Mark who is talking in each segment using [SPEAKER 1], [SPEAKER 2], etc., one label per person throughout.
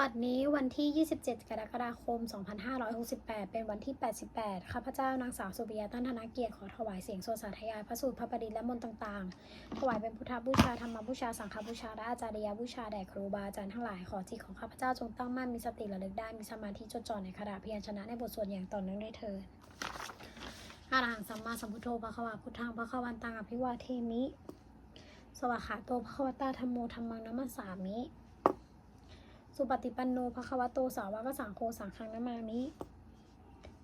[SPEAKER 1] บัดนี้วันที่ 27 กรกฎาคม 2568 เป็นวันที่ 88 ข้าพเจ้านางสาวสุบิยาตั้นธนเกียรติขอถวายเสียงโซสาธยายพระสูตรพระประดิษฐ์และมนต์ต่างๆ ถวายเป็นพุทธบูชาธรรมบูชาสังฆบูชาและอาจารยบูชาแด่ครูบาอาจารย์ทั้งหลายขอจิตของข้าพเจ้าจงตั้งมั่นมีสติระลึกได้มีสมาธิจดจ่อในขณะเพียรชนะในบทสวดอย่างต่อเนื่องได้เถิดอาหังสัมมาสัมพุทโธภะคะวะพุทธังภะคะวันตังอภิวาเทมิ สวากขาโตภะคะวตาธรรมโมธรรมังนัมสสามิ สุปฏิปันโนภะควโตสาวกสังโฆสังฆังนามามิ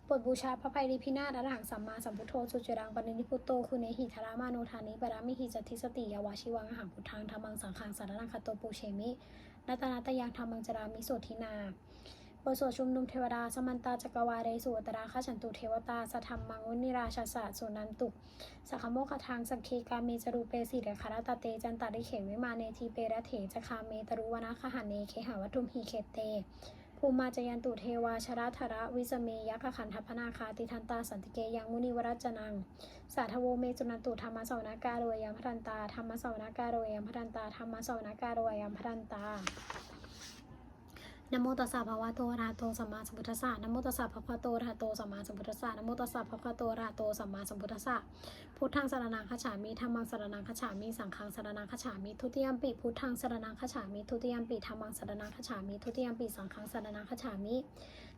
[SPEAKER 1] บทบูชาพระภัยริพินาศอรหังสัมมาสัมพุทโธสุจรังปณินิพุตโตคุณเนหิธารามาโนทานิปรามิหิจติสติยาวาชิวังอหังพุทธังธรรมังสังฆังสารนังคตโตปูเชมินัตนาตยังธรรมังจรามิโสทินา บทสวดชุมนุมเทวดา สมันตาจักรวาเรสุอัตราคฉันตุเทวตาสธรรมังวุนิราชาสะสุนันตุสักโมคทางสังเคกาเมจรูเปสิเดคารตาเตจันตาริเขวิมาเนทีเประเถจคาเมตรุวนาคหาเนเคหาวัตุมหีเคเตภูมาจยันตุเทวาชราธระวิสเมยักขันธพนาคาติทันตาสันติเกยังมุนิวรัจนัง สาธโวเมจุนันตุธรรมสวนาการโรยามพรันตาธรรมสวนาการโรยามพรันตาธรรมสวนาการโรยามพรันตา นโมตัสสะภะวะโตอะระหะโตสัมมาสัมพุทธัสสะนโมตัสสะภะคะวะโตอะระหะโตสัมมาสัมพุทธัสสะนโมตัสสะภะคะวะโตอะระหะโตสัมมาสัมพุทธัสสะพุทธังสรณังคัจฉามิธัมมังสรณังคัจฉามิสังฆังสรณังคัจฉามิทุติยมปิพุทธังสรณังคัจฉามิทุติยมปิธัมมังสรณังคัจฉามิทุติยมปิสังฆังสรณังคัจฉามิ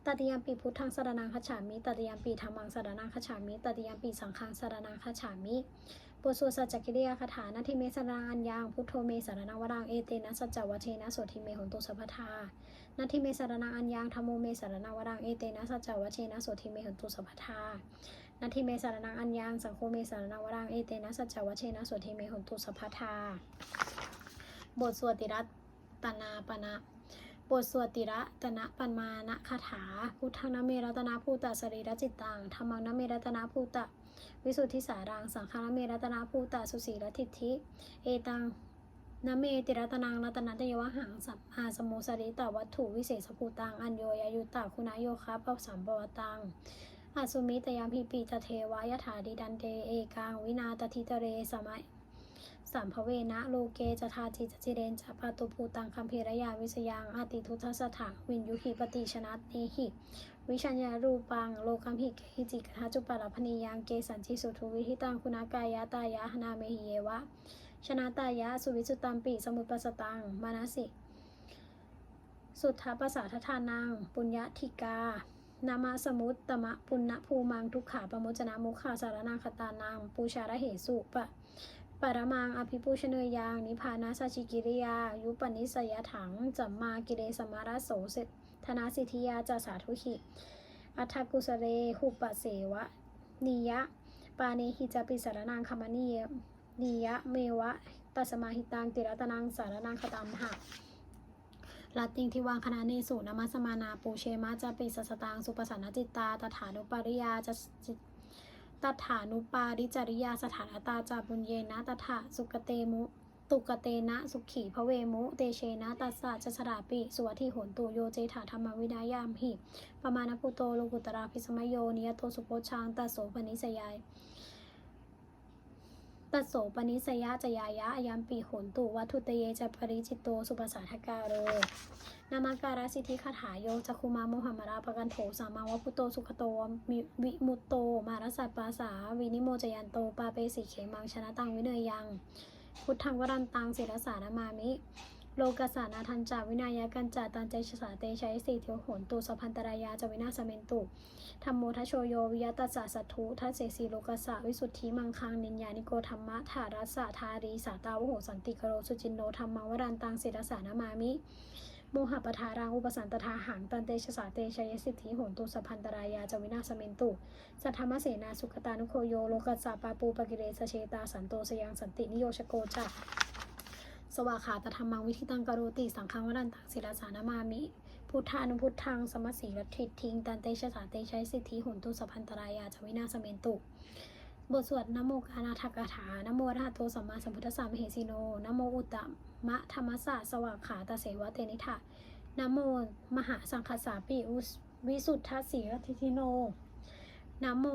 [SPEAKER 1] ตติยมปิพุทธังสรณังคัจฉามิตติยมปิธัมมังสรณังคัจฉามิตติยมปิสังฆังสรณังคัจฉามิบทสวดสัจจกิริยาคาถานาทิเมสรณังอัญญังพุทโธเมสรณังวรังเอเตนะสัจจวัชเชนะโสทิเมหนตุสัพพทานาทิเมสารนังอัญญังธรรมโมเมสารนังวรังเอเตนะสัจจวัชเชนะโสทิเมหนตุสัพพทานาทิเมสารนังอัญญังสังโฆเมสารนังวรังเอเตนะสัจจวัชเชนะโสทิเมหนตุสัพพทาบทสวดติรัตนาปนะ บทสวดติระตนะปันมานะคาถา พุทธังนเมรัตนาภูตะสรีรจิตตังธรรมังนเมรัตนาภูตะ วิสุทธิสารัง สังฆังนเมรัตนาภูตะสุสีรทิฏฐิเอตังนเมติรัตนังรัตนัตยวหังสัมอาสมุสริตวัตถุวิเศษภูตัง อัญโยยายุตตาคุณายโยคะปสัมปวตังอาสุมิตยามพิปีตเทวายถาดิดันเตเอกังวินาตทิตเรสมัย สัมภเวนะโลเกจทาจิจจิเรนจะปาตุภูตังคัมเพรยาวิสยังอาติทุทธสถาวินยุหิปติชนะเนหิ วิชัญญารูปัง โลกัมหิกิจิกทาจุปาลพนียังเกสัญจิสุทุวิหิตังคุณากายะตายะหนาเมหิเยวะ ชนะตายะสุวิสุตัมปิสมุปปสตังมานาสิ สุทธปัสาทธานัง ปุญญธิกานามาสมุตตมะปุณณภูมังทุกขาปมุจนะมุขาสารนาคตานังปูชาระเหสุปะ ปรมังอภิปูชเนยยังนิพานาสัจจิกิริยา ยุปนิสยถังจัมมากิเลสมารโสเสธนาสิทธิยาจาสาธุหิ อัฏฐกุสเรหุปเสวะนิยะ ปาเนหิจปิสารนังคามนิเยนิยะเมวะตัสมาหิตังติรัตนังสารนังคตัมหะลัตติงทิวังคณะเนสุนามัสมานาปูเชมาจาปิสสตังสุปสันนจิตตาตถานุปริยาจะจิต ตถานุปาริจริยาสถานตาจาบุญเยนะตถาสุกเตมุ ตุกเตนะ สุขีพระเวมุ เตเชนะตัสสะจัสราปิสุวัติโหนตุโยเจถาธรรมวินายามหิปมาณพุโตโลกุตราพิสมโยนิยโตสุโพชังตัสโสปนิสยาย ตัสโสปนิสยะจยายะอายามปีโหนตุวัตถุเตเยจะปริจิตโตสุปสาทกาโรนามาการสิทธิคาถาโยจัคุมาโมหมาราปกันโถสามาวพุโตสุขโตมิวิมุตโต มารสัตปาสาวินิโมจยันโตปาเปสิเขมังชนะตังวิเนยยัง พุทธังวรันตังศิรสานามามิ โลกสานาทันจาวินายกันจาตันเจชสาเตชัยสีเทียวโหนตุสพันตรายาจวินาสเมนตุธรรมโมทโชโยวิยตัสสะสัทุทัสเสสีโลกสะวิสุทธิมังคังนินญานิโกธรรมะถารัสสะทารีสาตาวโหสันติกโรสุจินโนธรรมวรันตังศิรสานามามิโมหปทารังอุปสันตทาหังตันเตชะสาเตชัยสิทธิโหนตุสัพพันตรายาจวินาสเมนตุสัทธรรมเสนาสุขตานุโคโยโลกัสสะปาปูปกิเลสเชตาสันโตสยังสันตินิโยชโกจัก สวาขาตธรรมังวิธิตังกโรติ สังฆังวรันตังศิลสานามามิ พุทธานุพุทธัง สมัสสีรทิทิง ตันเตชะสาเตชัยสิทธิโหนตุสัพพันตรายาจวินาสเมนตุ บทสวดนโมกานาทักถานโมราโตสัมมาสัมพุทธัสสะมเหสีโนนโมอุตตมะธรรมสสะสวาขาตเสวะเตนิทะนโมมหาสังคสาปิอุสวิสุทธสีรทิทิโนนโม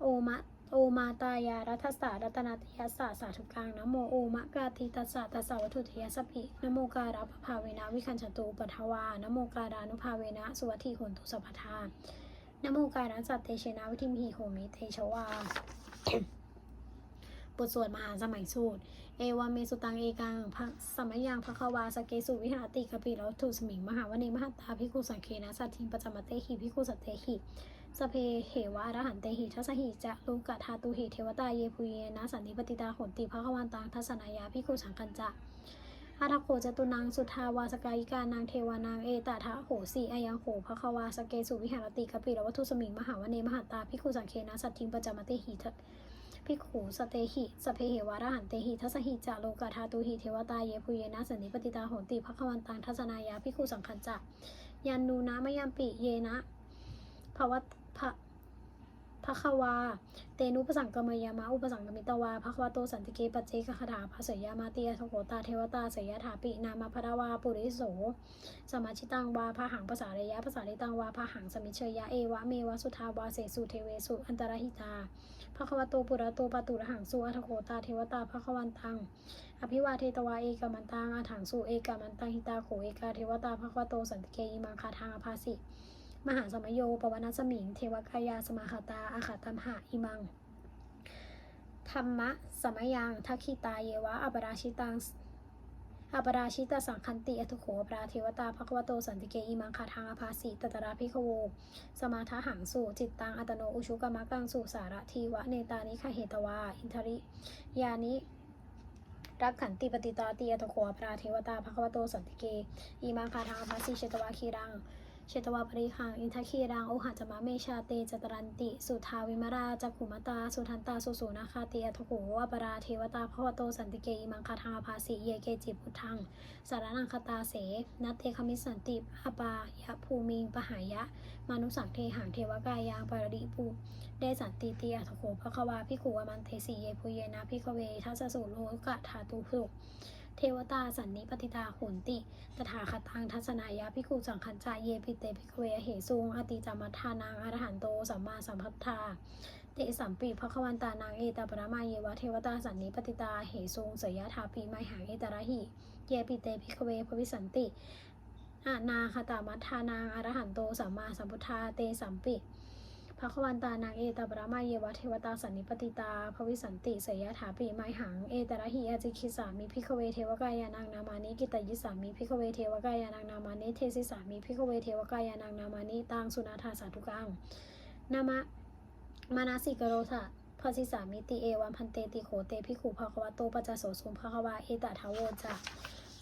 [SPEAKER 1] โอมะ โอมาตายารัตสสตรัตนาตยสตร์สาธุกังนโมโอมะกาติตัสสตัสสะวัตถุทยสสพินโมการาปภาเวนะวิคันชตุปัทวานโมการานุภาเวนะสุวัตถิหุนตุสัพทานโมการาสัตเตเชนะวิธิมหิโหมิเตชวาบทสวดมหาสมัยสูตร เอวาเมสุตังเอกังพระสมัยยังพระควาสเกสุวิหารติกปิแล้วถูสมิงมหาวเนมหาตาพิคุสังเคนะสัตถิงปจจมเตหิพิคุสัตเตหิสเพเหวะอรหันเตหิทัสหิจะลูกะทาตุหิเทวตาเยปุเยนะสันนิปติตาหนติพระควันตังทัศนายาพิคุสังคัญจะอาทโคจตุนังสุทาวาสกายิกานางเทวานางเอตทะโหสีอายังโหพระควาสเกสุวิหารติกปิแล้ววัตุสมิงมหาวเนมหาตาพิคุสังเคนะสัตถิงปจจมเตหิ ทพิกขูสเตหิสเพเหวะระหันเตหิทัสหิจะโลกาธาตุหิเทวตาเยปุเยนะสันนิปติตาโหติภควันตังทัศนายาพิกขูสังคัญจะยันนูนะมยัมปิเยนะภวัตภะภควา เตนุปสังกมยามะอุปสังกมิตวาภควาโตสันติเกปเจกคาถาภาษยามาเตียทโกตาเทวตาเสยถาปินามาพระวาปุริโส สมาชิตังวาพาหังภาษาระยะภาษาเรตังวาพาหังสมิเชยะเอวะเมวะสุทาวาเสสุเทเวสุอันตรหิตา พระควโตปุระโตปตุระหังสุอัทโคตาเทวตาพระควันตัง อภิวาเทตวาเอกามันตังอาถังสุเอกามันตังหิตาโขเอกาเทวตาพระควโตสันติเกยิมังคาทางอภาสิ มหาสมโยปวนัสมิง เทวกายาสมาคาตาอาขาตัมหะอิมังธรรมะสมยังทักขิตาเยวะ อปราชิตัง อัปราชิตสังคันติอทุโขปราเทวตาภควโตสันติเกอิมังคาทางอภาสีตตราพิคโว สมาทหังสู่จิตตังอัตโนอุชุกามะกังสู่สารทีวะเนตานิคเหตวา อินทริยานิรักขันติปฏิตาตียตโขปราเทวตาภควโตสันติเกอิมังคาทางอภาสีเชตวาคีรัง เชตวาปริคังอินทคีรังโอหัจมะเมชาเตจตรันติ สุทาวิมราจักขุมตา สุทันตาสุสุนาคาเตียทโขอปราเทวตาภควโตสันติเกอิมังคาทางอภาสิเยเกจิพุทธังสารนังคตาเสนัตเทคมิสันติอปายะภูมิงปหายะ มานุสังเทหังเทวกายยังปรดิปูเดสันติเตียทโขภควาพิขูอมันเทสีเยปุเยนะพิกเวทัสสุโลกะธาตุสุ เทวตาสันนิปติตาโหนติ ตถาคตังทัศนายะพิคูสังคัญจาเยปิเตพิเวเหสุงอติจามัทานางอรหันโตสัมมาสัมพัทธาเตสัมปีภควันตานางเอตปรมาเยวะเทวตาสันนิปติตาเหสุงเสยยะถาปีไมหังเอตระหิ เยปิเตพิกเวภวิสันติอานาคตามัทานางอรหันโตสัมมาสัมพุทธาเตสัมปิ ภควันตานางเอตปรมาเยวะเทวตาสันนิปติตา ภวิสันติเสยถาปีไมหัง เอตระหิอาจิคิสามิพิกเวเทวกายานางนามานิกิตยิสามิพิกเวเทวกายานางนามานิเทศิสามิพิกเวเทวกายานางนามานิตังสุนาธาสาธุกังนามะมานาสิกโรธะพสิสามิติเอวันพันเตติโขเตพิขุภควโตปัจจโสสุมภควาเอตทาวโวจา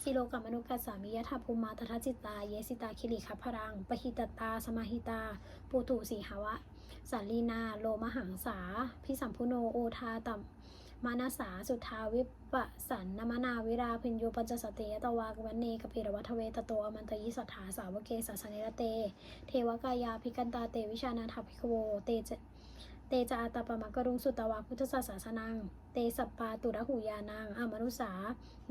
[SPEAKER 1] สิโลกัมมนุกัสสามิยถาภูมาตถาจิตตา เยสิตาคิริคัพพรังปหิตตา สมาหิตา ปูตุสีหาวะ สาลีนา โลมหังสา พิสัมพุโน โอทาตัมมานาสา สุทาวิปสันนมนาวิราพิญโยปัญจสเตยตวากวันเนกปิรวัทเวตโตอมันตยิสัทธาสาวเกสัสเนระเต เทวกายาพิกันตาเตวิชานาถาภิกโว เตจเตจาอาปมะกรุงสุตวาพุทธศาสนัง เตสัปปาตุระหูยานางอมนุสา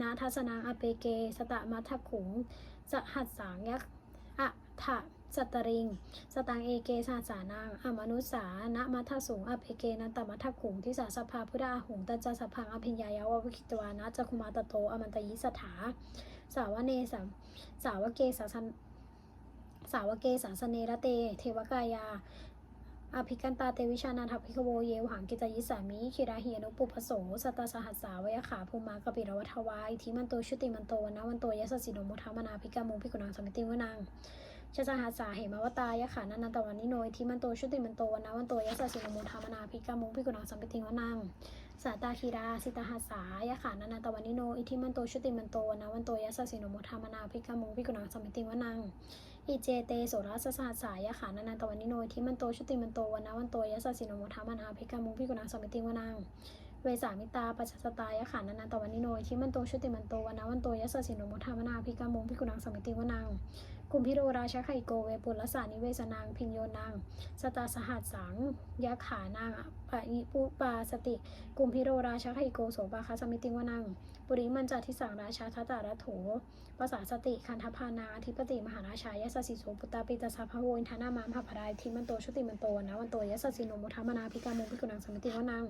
[SPEAKER 1] นาทัสนางอเปเก สตะมัทขุงสหัสสางยักษ์อะทะ สตริง สตังเอเกสาสานางอมนุสานะมัทสูงอเปเกนันตมัทขุงทิสาสภาพุทธาหุงตจจสพังอภิญญายาววิคิตวานะจักคุมาตโตอมันตยิสถา สาวเนสัมสาวเกสาสันสาวเกสาสเนระเต เทวกายาอภิกันตาเตวิชานาทัพพิกโวเยวหังกิจยิสามิคิราเหียนุปุปโสสตตาสหัสสาวยขาภูมากปิรวัทวายทิมันโตชุติมันโตวันะวันโตยสสิโนมุทามนาภิกามุงพิกุณังสมิติวนัง ชาสหัสสาเหมาวตายะขานันตวันนิโนยทิมันโตชุติมันโตวันนะวันโตยะสสิโมุทามนาภิกามุงพิกุณังสมิติวนังสาตาคีราสิตาหัสสายะขานันตวันนิโนอิทิมันโตชุติมันโตวันนะวันโตยะสสิโมุทามนาภิกามุงพิกุณังสมิติวนังอิเจเตโสรัสสหัสายะขานันตวันนิโนยทิมันโตชุติมันโตวันนะวันโตยะสสิโมุทามนาภิกามุงพิกุณังสมิติวนังเวสามิตาปัจจสตายะขานันตวันนิโนยทิมันโตชุติมันโตวันนะวันโตยะสสิโมุทามนาภิกามุงพิกุณังสมิติวนัง กุมพิโรราชาไคโกเวปุลสานิเวสนาง พิญโยนางสตาสหัสสังยะขานางปะอิปุปาสติ กุมพิโรราชาไคโกโสปาคาสมิติวนัง ปุริมันจาทิสังราชาทัตตารัตโถภาษาสติคันทพานาอธิปติมหาราชายสสิโสปุตตาปิตาสาพโวินทานามามหาพรายทิมันโตชุติมันโตนะวันโตยสสสิโนมุทามนาพิกามุพิกุนังสมิติวนัง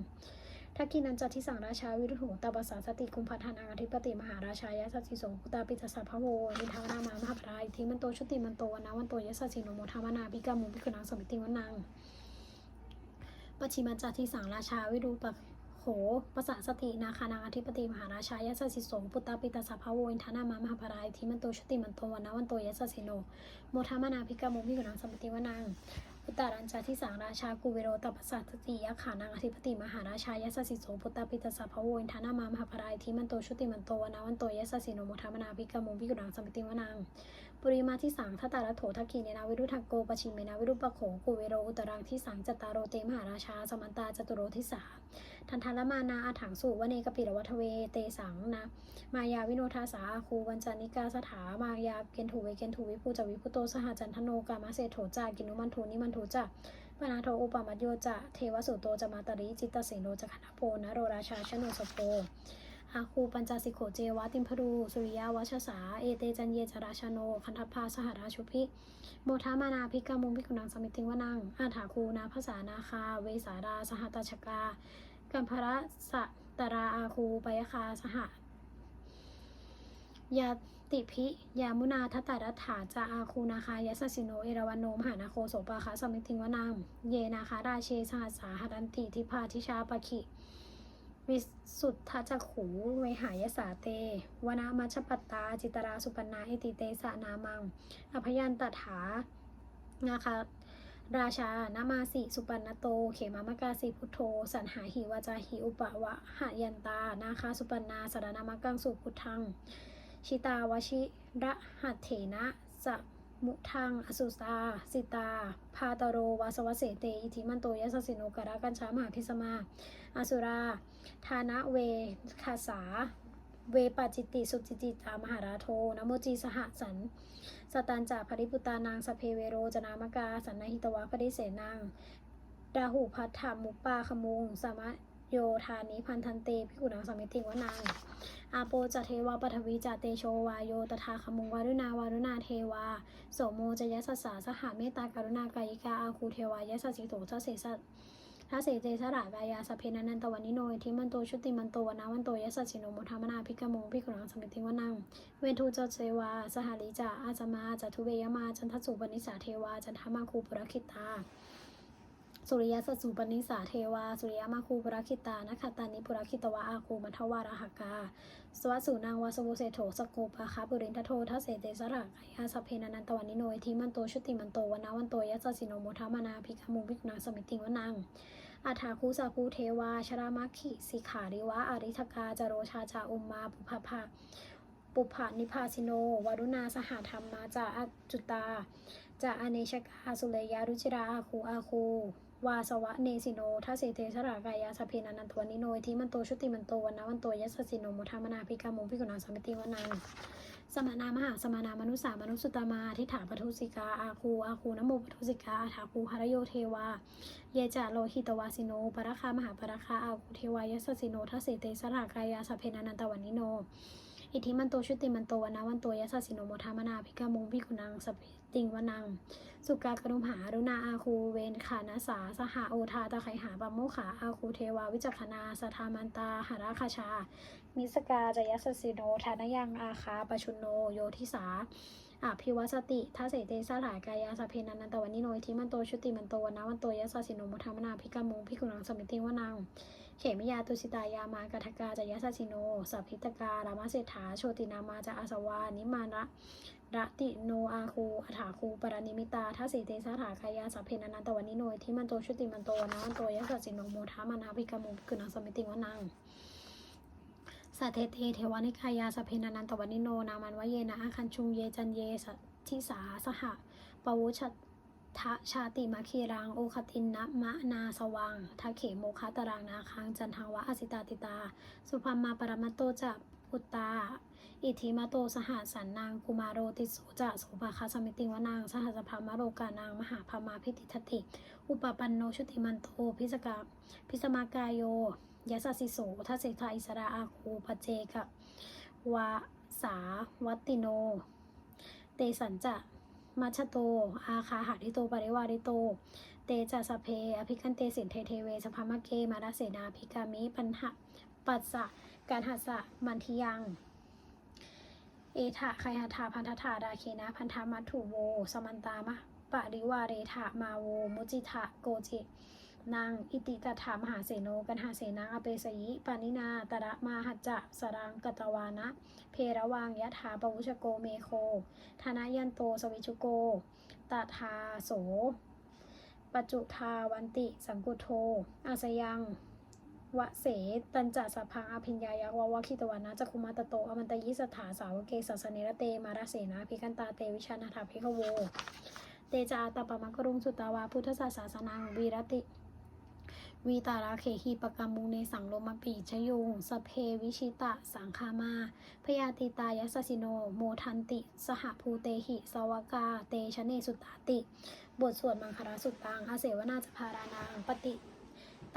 [SPEAKER 1] ทักกินันจัตทิสังราชาวิรุโหตาปัสาสติคุมพัฒนาอธิปติมหาราชายสัสสิโสปุตตาปิตสาพะโวอินทานามามหาพรายทิมันโตชุติมันโตนะวันโตยะสสสิโนมุทามนาพิกามุพิกุนังสมิติวนังปชิมันจัตทิสังราชาวิรูปะโหภาษาสตินาคานางอธิปติมหาราชายสสิโสปุตตาปิตาสาภาโวอินทานามามหาภรายทิมันโตชุติมันโตวันะวันโตยสสิโนโมทามนาภิกามุพิกุนังสมปติวนัง อุตตารัญจาที่สังราชากุเวโรตปัสสะสติยะขานางอธิปติมหาราชายสสิโสพุตตาปิตาสาภาโวอินทานามามหาภรายทิมันโตชุติมันโตวนาวันโตยสสิโนโมทามนาภิกามุวิกุนังสมิติวนังปุริมาที่สังทัตตาระโถทักขีเนนาวิรุทักโกปชิเมนาวิรุปะโขกุเวโรอุตรังที่สังจตตารโรเตมหาราชาสมันตาจตุโรทิสา ทันทาละมานาอาถังสุวเนกปิรวัทเว เตสังนะ มายาวิโนทาสาคูวันจานิกาสถามายาเกนถูเวเกนถูวิภูจวิพุโตสหจันทโนกามาเศโถจากินุมันทูนิมันทูจะปนาโทอุปมัจโยจะเทวสุโตจะมาตริจิตตเสโนจะคณโพนโรราชาชโนสโพอาคูปัญจสิโขเจวะติมพรูสุริยาวัชสา เอเตจันเยจราชโน คันทพาสหราชุพิโมทามานาพิกามุงพิกุนังสมิติงวนังอาถาคูนาภาษานาคา เวสารา สหตาชกา กัมพระสะตราอาคูปยคาสหยาติพิยามุนาทัตตารัฐาจาอาคูนาคายสสสิโน เอราวันโนมหานาโคโสปาคาสมิติงวนังเยนาคาราเชสหัสสาหรันติทิพาทิชาปะขิวิสุทธจักขูเวหายสาเต วนามัชปัตตา จิตราสุปนาอิติเตสะนามัง อภยันตถานาคา ราชานามาสิ สุปันนโต เขมามกาสิพุทโธ สันหาหิวาจาหิอุปวะหายันตา นาคาสุปันนาสารนามกังสุพุทธัง ชิตาวชิระหัตเถนะสะมุทัง อสุตา สิตา พาตโร วาสวเสเต อิทิมันโตยสสสิโนกรากัญชามหาพิสมา อสุราทานะเวคาสา เวปาจิตติสุจิติตามหาราโทนโมจีสหสันสตันจาภริปุตานางสเพเวโรจนามกา สันนหิตวะปริเสนางดาหูพัทธามุปปาขมุงสมะโยธานิพันธันเตพิกุณังสมิติวนางอาโปจเทวาปฐวีจเตโชวายโยตถาคมุงวารุณาวารุณาเทวาโสโมจยสสสาสหเมตตาการุณากายิกาอาคูเทวายสสิโตทเสสะถ้าเสเจสระกายาสเพนันนันตวันนิโนยทิมันโตชุติมันโตวนาวันโตยสัสสิโนโมทามนาพิกามงพิกุลังสมิติวนัง เวทูจเจวา สหาริจาอาจมาจัตุเวยมา จันทสุปนิสาเทวา จันทมาคูปุรคิตา สุริยสัสุปนิสาเทวา สุริยมาคูปุรคิตานะคตานิปุรคิตวะอาคูมัทวาราหกา สวัสุนางวาสวุเสโถสโกปะคาปุรินทโททัสเสเตสระกายาสเพนันันตวันนิโนยทิมันโตชุติมันโตวนาวันโตยสัสสิโนโมทามนาพิกามงพิกุลังสมิติวนัง อาถาคุสาภูเทวา ชรามัคคิสิขาริวะ อริทกาจโรชาจาอุมมาปุพพะปุพพานิพาสิโน วรุณาสหธรรมาจาอจุตาจาอเนชกาสุเลยารุจิราอาคูอาคู วาสวะเนสิโนทัสเสเตสรากายาสพเพนันันทวนิโนทิมันโตชุติมันโตวันนะวันโตยัสสิโนโมทามนาพิกามงพิกุณาสมิติวนัง สมานามหาสมานามนุสามนุสุตตมาทิฏฐาปทุสิกา อาคูอาคูนโมปทุสิกาอาถาคูหรโยเทวา เยจาโลหิตวาสิโนปรคามหาปรคาอาคูเทวายสสสิโนทัสเสเตสรากายาสเพนันนันตวันนิโน อิทิมันโตชุติมันโตวนาวันโตยัสสิโนโมทามนาภิกามุงพิกุนังสติงวนัง สุกากรุมหารุณาอาคูเวนขานาสาสหาโอทาตะไคหาบัมโมขาอาคูเทวาวิจักขนาสทามันตาหาราคาชา มิสกาจยสสิโนทานายังอาคาปชุนโนโยทิสาอภิวัสติทัสเสเตสลายกายาสเพนันันตวันนิโนยทิมันโตชุติมันโตวันนาวันโตยัสสสิโนมุทามนาพิกามงพิกุนังสมิติวนังเขมิยาตุสิตายามากาทกาจยัสสสิโนสัพพิตการามาเศรษฐาโชตินามาจะอาสวานิมานะระติโนอาคูอัฐาคูปรานิมิตาทัสเสเตสาถากายาสเพนันันตวันนิโนยทิมันโตชุติมันโตวันนาวันโตยัสสสิโนมุทามานาพิกามงพิกุนังสมิติวนัง สัทเทเตเทวานิกายาสเพนันตวันิโนนามันวะเยนะอาคันชุงเยจันเยสทิสาสหะปวุชทะชาติมาคีรังโอคตินนะมะนาสวังทะเขโมคาตารางนาคังจันทังวะอสิตาติตา สุพัมมาปรมัตโตจะพุตตา อิทธิมาโตสหสันนางกุมาโรติโสจะโสภาคาสมิติวนางสหสพามโรกานางมหาพามาพิติทติ อุปปันโนชุติมันโตพิสกาพิสมากายโย ยสสสิโสทัสเสทาอิสราอาคูปเจกะวาสาวัตติโน เตสัญจะมัชโต อาคาหาริโตปริวาริโต เตจะสเพ อภิคันเตสินเทเทเวสภามะเกมาราเสนาภิกามิ ปัญหะปัสสะการหัสะมันทิยัง เอทะไคหทาพันธถาดาเคนะพันธามัตถุโว สมันตามะปะริวาเรทะมาโว มุจิทะโกจิ นางอิติตถามหาเสโนกันหาเสนังอเปสยิปานินาตระมาหัจจะสรังกตวานะ เพระวังยะถาปวุชโกเมโคธนายันโตสวิชุโกตถาโสปจุทาวันติ สังกุโทอาสยังวะเสตันจะสัพพังอภิญญายักวาวคิตวานะจักคุมาตโตอมันตยิสถาสาวเกสัสเนระเตมาราเสนาภิกันตาเตวิชานาถาภิกขโว เตจาตปะมะกรุงสุตตาวาพุทธศาสาสนังวีรติ วีตาราเคหีปกรรมุงในสังโลมปีชยุงสเพวิชิตะ สังคามา พยาติตายสสสิโน โมทันติ สหภูเตหิ สวากา เตชะเนสุตตาติ บทสวดมังคาราสุตตังอาเสวนาจะพารานางปฏิ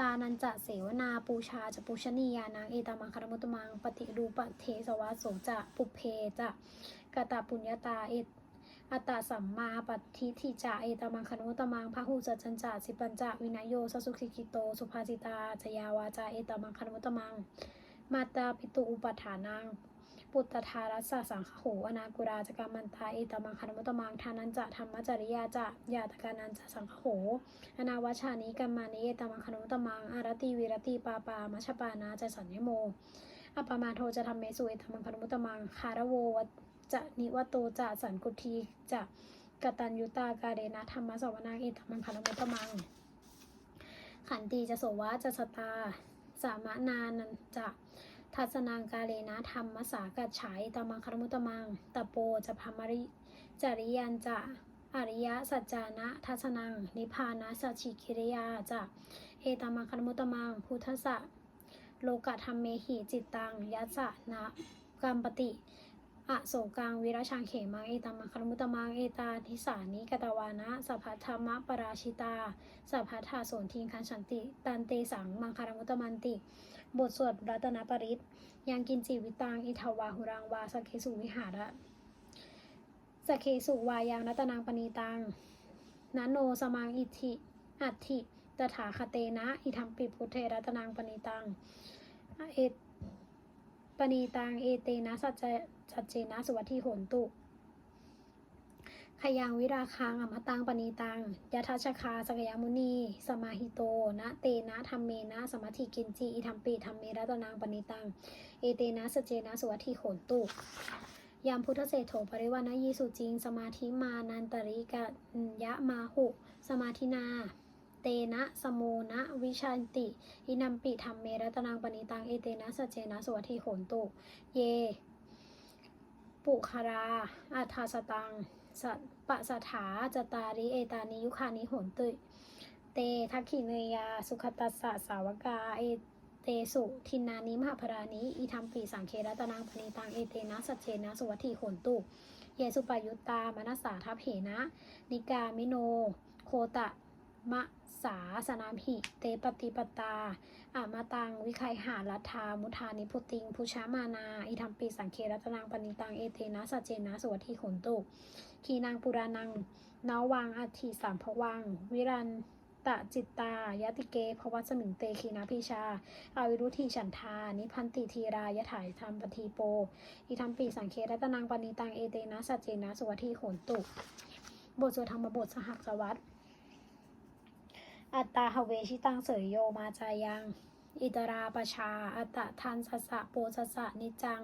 [SPEAKER 1] ตานันจะเสวนาปูชาจะปูชนียานางเอตามังคารมุตมัง ปฏิรูปเทสวะโสจะปุเพจะกตาปุญญาตาเอต อัตตาสัมมาปัทิทิจาเอตมังคารมุตตมังพระหูจัจันจสิปัญจวินยโยสสุขิกิโต สุภาสิตาจยาวาจาเอตมังคารมุตตมัง มาตาปิตุอุปถานังปุตตทารัสสะสังขโหอนากุราจกรรมันตาเอตมังคันมุตตมังทานันจะธรรมจริยาจะยาตกานันจะสังขโหอนาวชานิกัมมานิเอตมังคันมุตตมังอารติวิรติปาปามัชปานาจะสัญญโมอปมาโทจะทำเมสุเอตมังคันมุตตมังคารโว จะนิวโตจะสันกุทีจะกตัญยุตากาเดนะธรรมสวนาเอตมังคันมุตตมัง ขันตีจะโสวะจะสตา สามะนานันจะทัศนางกาเลนะธรรมสากัจฉายตมังคารมุตตมัง ตะโปจะพามริจริยันจะอริยสัจจานะทัศนัง นิพานะสัจฉิกิริยาจะเอตมังคารมุตตมัง พุทธะโลกธรรมเมหิจิตตังยัสสะนะกัมปติ อโศกังวิรชังเขมังเอตามังคารมุตตมังเอตาทิสานิกตวานะสัพพธรรมปราชิตาสัพพทาโสนทิงคันฉันติ ตันเตสังมังคารมุตตมันติ บทสวดรัตนปริตยังกินจีวิตังอิทาวาหุรังวาสเคสุวิหาระสเคสุวายังรัตนางปณีตังนันโนสมังอิทิอัตถิตถาคเตนะอิทัมปิพุทเทรัตนางปณีตังเอปณีตังเอเตนะสัจ เจสัจเจนะสวัตถิโหนตุขยังวิราคังอมตังปณีตังยะทัชคาสกยามุนี สมาหิโต นะเตนะธรรมเมนะ สมัติกินจีอิทัมปีธรรมเมรัตนางปณีตัง เอเตนะสเจนะสุวัตถิโขนตุยามพุทธเศรษโถปริวานะยีสุจริง สมาธิมานันตริกะยะมาหุ สมาธินา เตนะสโมนะวิชันติ อินัมปิธรรมเมรัตนางปณีตัง เอเตนะสเจนะสุวัตถิโขนตุ เย ปุคาราอัฏฐาสตังสัตปะสถาจตาริเอตานิยุคานิโหนตุเตทักขิเนยา สุขตัสสะสาวกาเอเตสุทินานิมหาพรานิอิทัมปีสังเครัตนางปณีตังเอเตนะสัจเจนะสุวัตถิโหนตุเยสุปายุตตามนัสสาทัพเหนะ นิกามิโน โคตะมะสาสนามหิ เตปฏิปตา อามาตัง วิคัยหารัฐามุทานิพุติงพุชามานา อิทัมปีสังเครัตนางปณีตัง เอเตนะสัจเจนะสุวัตถิโหนตุขีนางปุรานังนอวังอัฏฐิสามพวัง วิรันตะจิตตายติเกภวัสมิงเตขีนาพิชา อาวิรุธีฉันทา นิพันติทีรายถ่ายธรรมปทีโป อิทัมปีสังเครัตนางปณิตัง เอเตนะสัจเจนะสุวัติโขนตุ บทสวดธรรมบทสหักสวัสด อัตตาหเวชิตังเสยโยมาจายัง อิตราปชา อัตตะทันสสะโปสสะนิจัง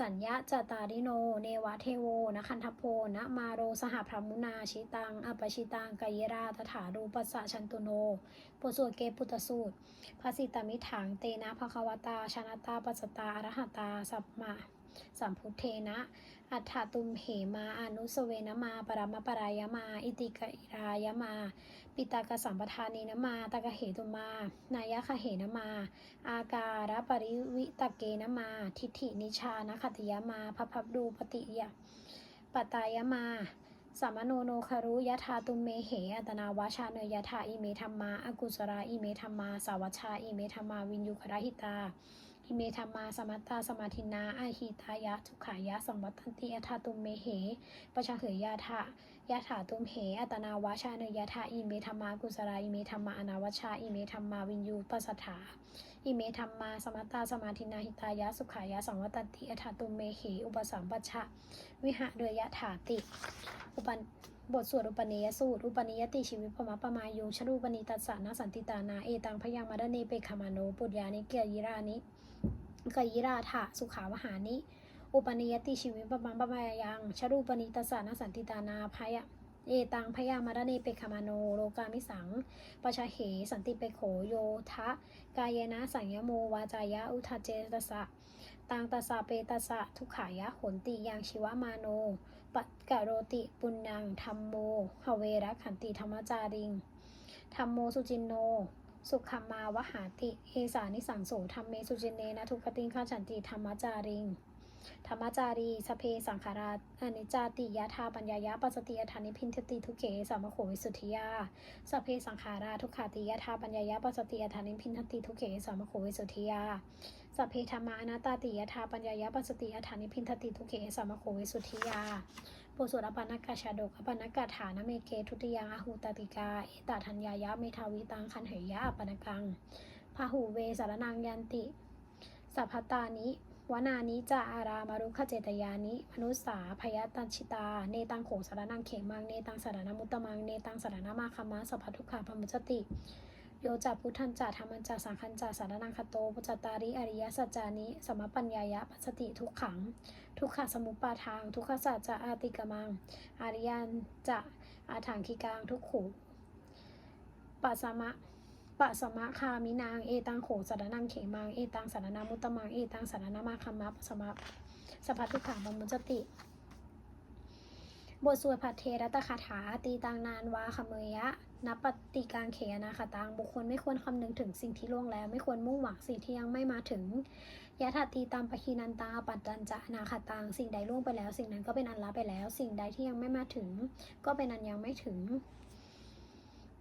[SPEAKER 1] สัญญาจตาริโน เนวะเทโวนะคันทพโพนะมาโรสหพรหมุนาชิตัง อปชิตังกายราตถารูปัสสะชันตุโนบทสวดเกปุตสูตรภาสิตามิถังเตนะภควตา ชนะตาปัสตาอรหัตตา สัพมาสัมพุทเทนะ อัฏฐตุมเหมา อนุสเวนมา ปรมปรายมา อิติกอิรายมา ปิตากสัมปทานีนมา ตากเหตุมา นายคเหนมา อาการปริวิตเกนมา ทิฏฐินิชานะคติยมาพัพพดูปฏิยะปตายมาสัมโนโนคารุยะธาตุมเมเหอัตนาวาชาเนยะธาอิเมธรรมาอากุสราอิเมธรรมา สาวชาอิเมธรรมา วินยุครหิตา อิเมธรรมาสมัตตาสมาธินาอาหิตายะทุขายะสัมวัตันติอัฏฐตุมเมเหปะชะเหยยาธายะถาตุมเหอัตนาวาชาเนยยะธาอิเมธรรมากุสราอิเมธรรมาอนาวชชาอิเมธรรมาวินยูปัสสถาอิเมธรรมาสมัตตาสมาธินาหิตายะสุขายะสังวัตันติอัฏฐตุมเมเหอุปสัมปชะวิหะเดยยะถาติ อุปันบทสวดอุปนิยสูตร อุปนิยติชีวิปมะปะมายุชรูปนิตัสสานาสันติตานา เอตังพยังมาดเนเปคามาโนปุญญานิเกียยิรานิ กยิราถะสุขาวหานิ อุปนิยติชีวิปมังปมายังชรูปนิตัสสานาสันติตานาพยะเอตังพยามาดเนเปคมาโนโลกามิสังปชาเหสันติเปโขโยทะ กายนะสังยโมวาจายะอุทาเจตสะตังตัสสะเปตัสสะทุขายะหนติยังชีวะมาโน ปัจกะโรติปุญญังธรรมโมหเวระขันติธรรมจาริงธรรมโมสุจินโน สุขมาวหาติ เอสานิสังโสธรรมเมสุจินเนนะทุกขติงข้าฉันติธรรมจาริง ธรรมจารีสเพสังขาราอนิจจาติยะธาปัญญายะปัสติอธานิพินทติทุเกสามโขวิสุทธิยาสเพสังขาราทุกขาติยะธาปัญญายะปัสติอธานิพินทติทุเกสามโขวิสุทธิยาสเพธรรมานัตาติยะธาปัญญายะปัสติอัฏฐานิพินทติทุเขสัมโควิสุทธิยา บทสวดอปันนกาชาดกอปันนกาฐานเมเกทุติยังอหูตติกา เอตทัญญายะเมทาวิตังคันเหยยะอปันกังพาหูเวสารนังยันติ สัพพตานิวนานิจาอารามารุขเจตยานิมนุสาพยตัญชิตา เนตังโขสารนังเขมัง เนตังสารนมุตตมัง เนตังสารนมาคามาสัพพทุกขาพมุจติ โยจัพุทธันจาธรรมันจาสังคันจาสารนังคโตปุจจตาริอริยสัจจานิสมปัญญายะปัสติทุกขัง ทุกขสมุปาทาง ทุกขสัจจะอาติกมังอาริยันจะอาถังคิกังทุกขุปัสมะปัสมะคามินาง เอตังโขสารนังเขมัง เอตังสารนามุตตมัง เอตังสารนามาคัมมะปัสสมะสัพพทุกขังบมุจติบทสวดผัดเทระตะคาถาตีตังนานวาคเมยะ นับปฏิการเขยนาคตังบุคคลไม่ควรคำนึงถึงสิ่งที่ล่วงแล้ว ไม่ควรมุ่งหวังสิ่งที่ยังไม่มาถึงยะถาตีตามปะคีนันตาปัจจันจะนาคตังสิ่งใดล่วงไปแล้ว สิ่งนั้นก็เป็นอันละไปแล้ว สิ่งใดที่ยังไม่มาถึง ก็เป็นอันยังไม่ถึง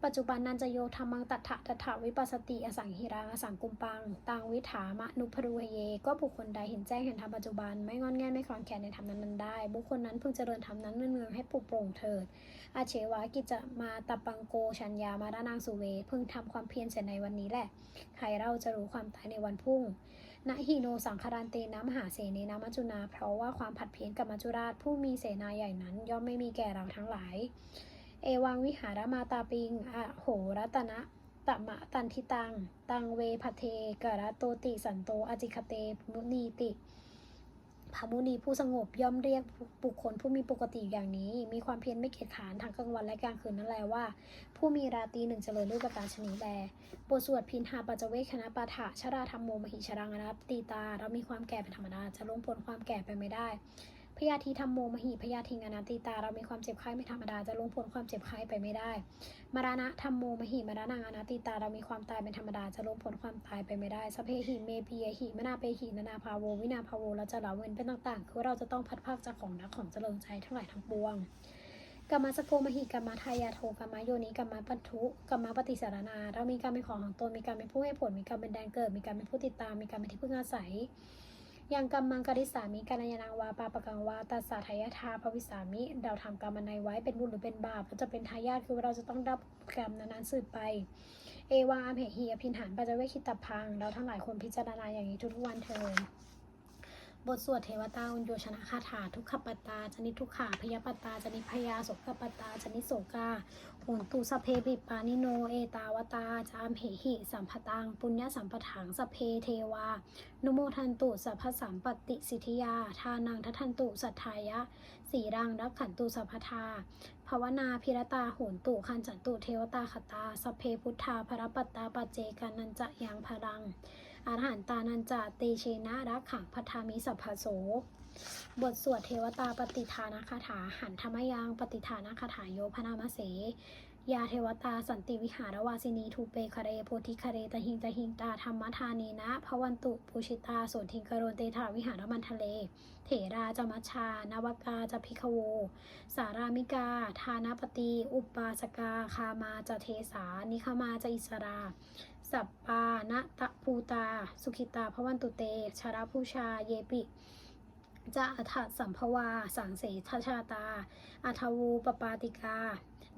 [SPEAKER 1] ปัจจุบันนันจะโยธรรมังตัทธะตัทธะวิปัสสติอสังหิรังอสังกุมปัง ตังวิถามะนุพรุเย ก็บุคคลใดเห็นแจ้งเห็นธรรมปัจจุบัน ไม่งอนแง่ไม่คลอนแคลนในธรรมนั้นๆได้ บุคคลนั้นพึงเจริญธรรมนั้นเนืองให้ปลุกโปร่งเถิด อาเชวะกิจะมาตปังโกชัญญามาดานางสุเว พึงทำความเพียรเสร็จในวันนี้แหละ ใครเราจะรู้ความตายในวันพรุ่งนะฮีโนสังคารันเตนะมหาเสเนนะมัจจุนา เพราะว่าความผัดเพี้ยนกับมัจจุราชผู้มีเสนาใหญ่นั้น ย่อมไม่มีแก่เราทั้งหลาย เอวังวิหารมาตาปิง อะโหรัตนะตะมะตันทิตัง ตังเวพเทกระโตติสันโตอจิคเตมุนีติพามุนีผู้สงบย่อมเรียกบุคคลผู้มีปกติอย่างนี้ มีความเพียรไม่เกียจขานทั้งกลางวันและกลางคืนนั่นแหละว่า ผู้มีราตรีหนึ่งเจริญด้วยประการชนีแลบทสวดพินหาปัจเจเวคคณะปาฐะชราธรรมโมมหิชรังอนัตตีตา เรามีความแก่เป็นธรรมดาจะล่วงพ้นความแก่ไปไม่ได้ พยาธิธรรมโมมหิพยาธิงอนันติตา เรามีความเจ็บไข้ไม่ธรรมดาจะล่วงพ้นความเจ็บไข้ไปไม่ได้ มรณะธรรมโมมหิมรณังอนัตติตา เรามีความตายเป็นธรรมดาจะล่วงพ้นความตายไปไม่ได้สเพหิเมปียหิมนาเปหินานาภาโววินาภาโวเราจะเหลาเงินเป็นต่างๆ คือเราจะต้องพัดภาคจากของรักของเจริญใจทั้งหลายทั้งปวงกรรมสโกมหิกรรมทายาโทกรรมโยนิกรรมปันทุกรรมปฏิสารนา เรามีการเป็นของของตนมีการเป็นผู้ให้ผล มีการเป็นแดนเกิด มีการเป็นผู้ติดตาม มีการเป็นที่พึ่งอาศัย ยังกัมมังกริสามิกาลยานางวาปาปะกังวาตัสสะทายาทาภวิสามิเราทำกรรมในไว้เป็นบุญหรือเป็นบาปเราจะเป็นทายาทคือเราจะต้องรับกรรมนั้นๆสืบไป เอวาอามเหหีอภินหานปัจจเวคิตพัง เราทั้งหลายควรพิจารณาอย่างนี้ทุกวันเถิด บทสวดเทวตาอุญโยชนะคาถาทุกขปตาจนิทุกขาพยาปตาจนิพยาโสกปตาจนิโสกาโหนตุสเพปิปานิโน เอตาวตา จามเหหิ สัมปตัง ปุญญสัมปถังสเพเทวา นุโมทันตุสัพพสัมปติสิทธิยา ทานังทัทันตุสัทธายะ สีรังรักขันตุสัพพทาภาวนาพิรตาโหนตุคันจันตุเทวตาขตาสเพพุทธาภรปัตตาปัจเจกานันจะยังพลัง อรหันตานันจะเตเชนะรักขังพัทธามิสัพพโส บทสวดเทวตาปฏิฐานคาถาหันธรรมยังปฏิฐานคาถาโยพนามเส ยาเทวตาสันติวิหารวาสินีทูเปคะเรโพธิคะเรตหิงตหิงตาธรรมทานีนะพวันตุปูชิตาโสทิงกโรนเตถาวิหารมันทะเล เถราจมัชชานวกาจะพิคโว สารามิกา ทานปตีอุปปาสกา คามาจะเทสา นิคมาจะอิสรา สัปปานะตะภูตา สุขิตาพระวันตุเต ชาราภูชา เยปิจะอัฏฐสัมภวา สังเสทชาตา อัทวูปปาติกา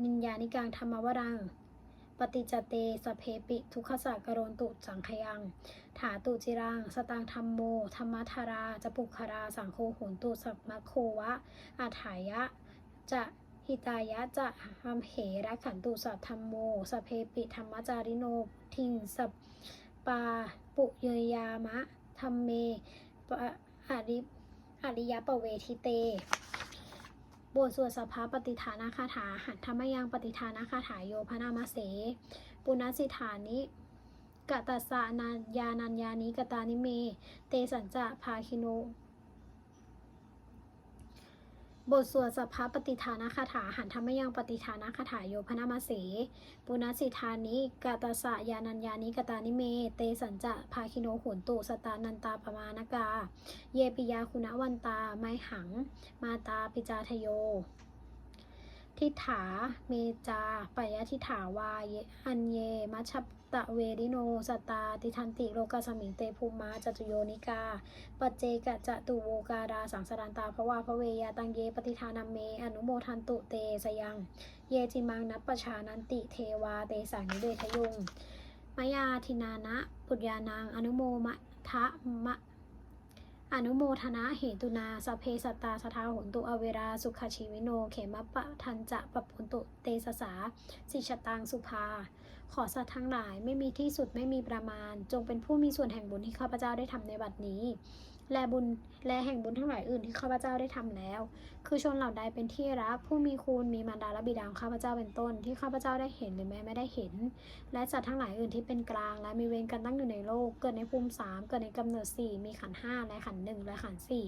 [SPEAKER 1] นินยานิกังธรรมวรัง ปฏิจเตสเพปิ ทุกขสากโรนตุสังขยัง ถาตุจิรัง สตังธรรมโม ธรรมธารา จะปุคารา สังโฆโหนตุสัมมโควะ อาถายะ จะหิตายะ จะหัมเหระขันตุสัทธรรมโม สเพปิธรรมจาริโน ทิงสัปปาปุเยยามะธรรมเมปะอริอริยปเวทิเต บทสวดสภาปฏิฐานาคาถา หันธรรมยังปฏิฐานาคาถาโยพนามเส ปุณสิฐานิกตัสสะนายานัญญานิกตานิเม เตสัญจะภาคิโน บทสวดสัพพะปฏิฐานคาถาหันธรรมยังปฏิฐานคาถาโยพนามาเสปุณสิทานิกาตสะยานัญญานิกตานิเม เตสัญจะภาคิโนโหนตุสตานันตาปมานกา เยปิยาคุณวันตา ไมหัง มาตาปิจาทโย ทิฏฐาเมจาปยทิฏฐาวาเยอันเยมัชฌ ตะเวริโนสตาติทันติโลกาสมิงเตภูมาจตุโยนิกา ปัจเจกะจะตุโวการาสังสรันตาภวาพระเวยาตังเยปฏิทานัมเม อนุโมทันตุเตสยัง เยจิมังนัปปชานันติเทวาเตสังนิเดทยุงมยาทินานะปุญญานางอนุโมมะทะมะอนุโมทนะเหตุนาสเพสตาสทาหนตุอเวราสุขชีวิโน เขมปะทันจะปปุนตุเตสสาสิชตังสุภา ขอสัตว์ทั้งหลายไม่มีที่สุดไม่มีประมาณ จงเป็นผู้มีส่วนแห่งบุญที่ข้าพเจ้าได้ทำในบัดนี้ และบุญและแห่งบุญทั้งหลายอื่นที่ข้าพเจ้าได้ทำแล้ว คือชนเหล่าใดเป็นที่รัก ผู้มีคุณมีมารดาและบิดาของข้าพเจ้าเป็นต้น ที่ข้าพเจ้าได้เห็นหรือแม้ไม่ได้เห็น และสัตว์ทั้งหลายอื่นที่เป็นกลาง และมีเวรกันตั้งอยู่ในโลก เกิดในภูมิสามเกิดในกำเนิดสี่มีขันห้าและขันหนึ่งและขันสี่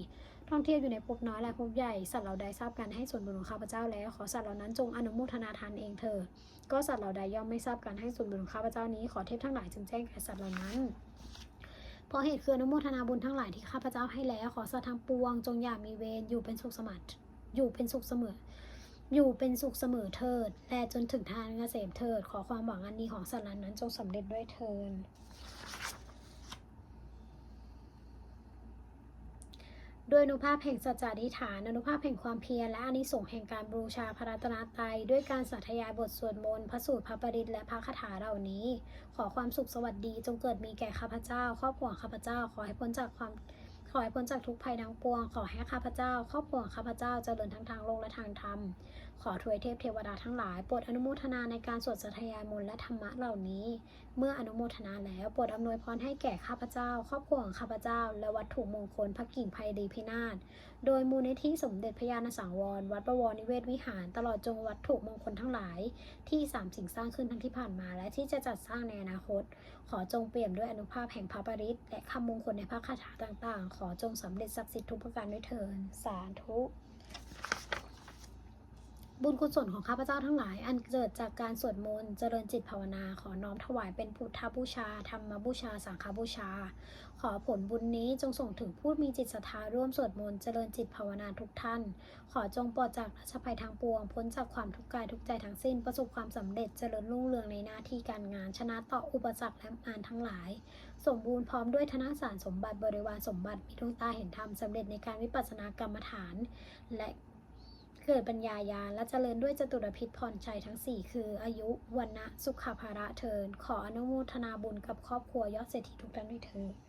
[SPEAKER 1] ท่องเที่ยวอยู่ในภพน้อยและภพใหญ่สัตว์เหล่าใดทราบการให้ส่วนบุญของข้าพเจ้าแล้ว ขอสัตว์เหล่านั้นจงอนุโมทนาทานเองเถิด ก็สัตว์เหล่าใดย่อมไม่ทราบการให้ส่วนบุญของข้าพเจ้านี้ขอเทพทั้งหลายจึงแจ้งแก่สัตว์เหล่านั้นเพราะเหตุคืออนุโมทนาบุญทั้งหลายที่ข้าพเจ้าให้แล้ว ขอสัตว์ทั้งปวง จงอย่ามีเวรอยู่เป็นสุขสมัติอยู่เป็นสุขเสมอ อยู่เป็นสุขเสมอเถิดและจนถึงทางเกษมเถิด ขอความหวังอันนี้ของสัตว์เหล่านั้นจงสำเร็จด้วยเถิด ด้วยอนุภาพแห่งสัจจะธิฐานอนุภาพแห่งความเพียรและอานิสงส์แห่งการบูชาพระรัตนตรัยด้วยการสาธยายบทสวดมนต์พระสูตรพระปริตรและพระคาถาเหล่านี้ ขอความสุขสวัสดีจงเกิดมีแก่ข้าพเจ้า ครอบครัวข้าพเจ้า ขอให้พ้นจากความขอให้พ้นจากทุกภัยทั้งปวง ขอให้ข้าพเจ้า ครอบครัวข้าพเจ้าเจริญทั้งทางโลกและทางธรรม ขอถวยเทพเทวดาทั้งหลายโปรดอนุโมทนาในการสวดสาธยายมนต์และธรรมะเหล่านี้ เมื่ออนุโมทนาแล้วโปรดอำนวยพรให้แก่ข้าพเจ้า ครอบครัวของข้าพเจ้า และวัตถุมงคลพระกิ่งไพดีพินาศโดยมูลนิธิสมเด็จพระญาณสังวร วัดประวรนิเวศวิหาร ตลอดจงวัตถุมงคลทั้งหลาย ที่สามสิ่งสร้างขึ้นทั้งที่ผ่านมาและที่จะจัดสร้างในอนาคต ขอจงเปี่ยมด้วยอนุภาพแห่งพระปริตรและคำมงคลในพระคาถาต่างๆ ขอจงสำเร็จศักดิ์สิทธิ์ทุกประการด้วยเถิดสาธุ บุญกุศลของข้าพเจ้าทั้งหลาย อันเกิดจากการสวดมนต์เจริญจิตภาวนาขอน้อมถวายเป็นพุทธบูชา ธรรมบูชา สังฆบูชา ขอผลบุญนี้จงส่งถึงผู้มีจิตศรัทธาร่วมสวดมนต์เจริญจิตภาวนาทุกท่าน ขอจงปลอดจากราชภัยทางปวง พ้นจากความทุกข์กายทุกใจทั้งสิ้น ประสบความสำเร็จเจริญรุ่งเรืองในหน้าที่การงาน ชนะต่ออุปสรรคและมารทั้งหลาย สมบูรณ์พร้อมด้วยธนสารสมบัติบริวารสมบัติมีดวงตาเห็นธรรมสำเร็จในการวิปัสสนากรรมฐาน และ เกิดปัญญายาและเจริญด้วยจตุรพิษพรชัยทั้ง 4 คือ อายุวันนะสุขภาระเทิน ขออนุโมทนาบุญกับครอบครัวยอดเศรษฐีทุกท่านด้วยเถิด